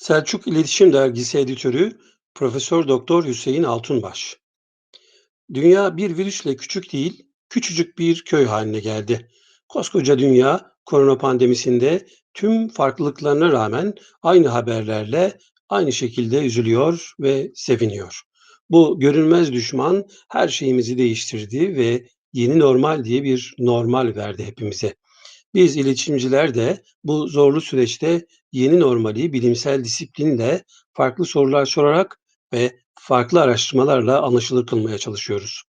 Selçuk İletişim Dergisi Editörü Profesör Doktor Hüseyin Altunbaş. Dünya bir virüsle küçük değil, küçücük bir köy haline geldi. Koskoca dünya korona pandemisinde tüm farklılıklarına rağmen aynı haberlerle aynı şekilde üzülüyor ve seviniyor. Bu görünmez düşman her şeyimizi değiştirdi ve yeni normal diye bir normal verdi hepimize. Biz iletişimciler de bu zorlu süreçte yeni normali bilimsel disiplinle farklı sorular sorarak ve farklı araştırmalarla anlaşılır kılmaya çalışıyoruz.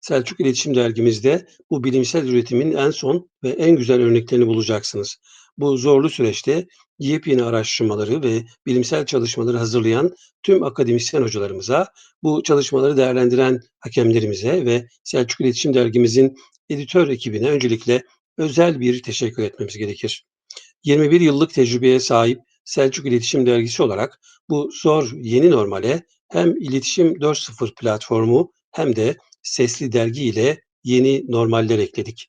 Selçuk İletişim Dergimizde bu bilimsel üretimin en son ve en güzel örneklerini bulacaksınız. Bu zorlu süreçte yepyeni araştırmaları ve bilimsel çalışmaları hazırlayan tüm akademisyen hocalarımıza, bu çalışmaları değerlendiren hakemlerimize ve Selçuk İletişim Dergimizin editör ekibine öncelikle özel bir teşekkür etmemiz gerekir. 21 yıllık tecrübeye sahip Selçuk İletişim Dergisi olarak bu zor yeni normale hem İletişim 4.0 platformu hem de Sesli Dergi ile yeni normaller ekledik.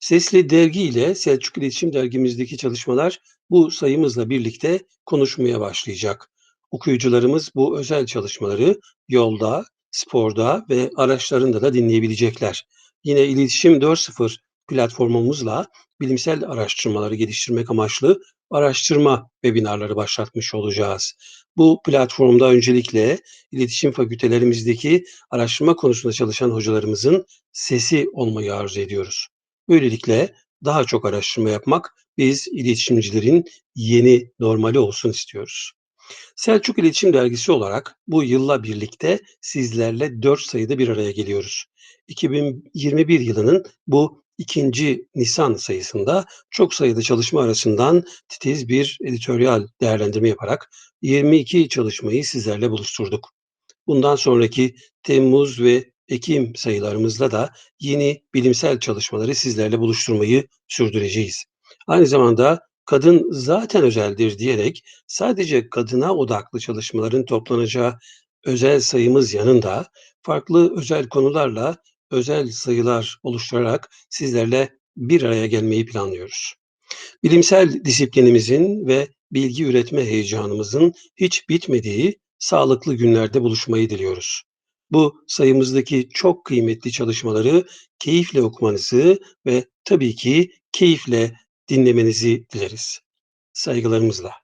Sesli Dergi ile Selçuk İletişim Dergimizdeki çalışmalar bu sayımızla birlikte konuşmaya başlayacak. Okuyucularımız bu özel çalışmaları yolda, sporda ve araçlarında da dinleyebilecekler. Yine İletişim 4.0 platformumuzla bilimsel araştırmaları geliştirmek amaçlı araştırma webinarları başlatmış olacağız. Bu platformda öncelikle iletişim fakültelerimizdeki araştırma konusunda çalışan hocalarımızın sesi olmayı arzu ediyoruz. Böylelikle daha çok araştırma yapmak biz iletişimcilerin yeni normali olsun istiyoruz. Selçuk İletişim Dergisi olarak bu yılla birlikte sizlerle 4 sayıda bir araya geliyoruz. 2021 yılının bu ikinci Nisan sayısında çok sayıda çalışma arasından titiz bir editoryal değerlendirme yaparak 22 çalışmayı sizlerle buluşturduk. Bundan sonraki Temmuz ve Ekim sayılarımızda da yeni bilimsel çalışmaları sizlerle buluşturmayı sürdüreceğiz. Aynı zamanda kadın zaten özeldir diyerek sadece kadına odaklı çalışmaların toplanacağı özel sayımız yanında farklı özel konularla özel sayılar oluşturarak sizlerle bir araya gelmeyi planlıyoruz. Bilimsel disiplinimizin ve bilgi üretme heyecanımızın hiç bitmediği sağlıklı günlerde buluşmayı diliyoruz. Bu sayımızdaki çok kıymetli çalışmaları keyifle okumanızı ve tabii ki keyifle dinlemenizi dileriz. Saygılarımızla.